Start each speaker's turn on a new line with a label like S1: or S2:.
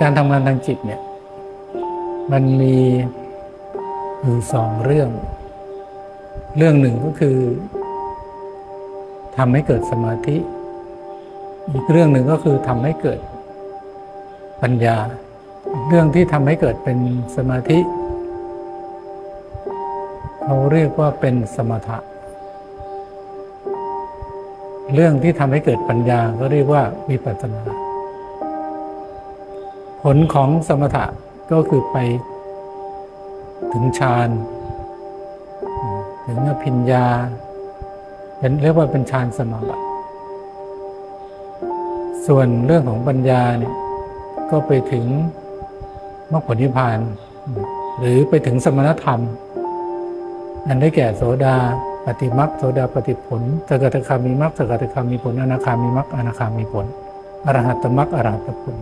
S1: การทำงานทางจิตเนี่ย มันมีอยู่สองเรื่อง เรื่องหนึ่งก็คือทำให้เกิดสมาธิ อีกเรื่องหนึ่งก็คือทำให้เกิดปัญญา เรื่องที่ทำให้เกิดเป็นสมาธิ เขาเรียกว่าเป็นสมถะ เรื่องที่ทำให้เกิดปัญญาก็เรียกว่าวิปัสสนา ลของสมถะก็คือไปถึงฌานถึงอภิญญาเป็นเรียกว่าเป็นฌานสมาบัติ ส่วนเรื่องของปัญญาเนี่ยก็ไปถึงมรรคผลนิพพาน หรือไปถึงสมณธรรม อันได้แก่โสดาปฏิมักโสดาปฏิผลสกทาคามีมักสกทาคามีผลอนาคามีมักอนาคามีผลอรหัตตมักอรหัตผล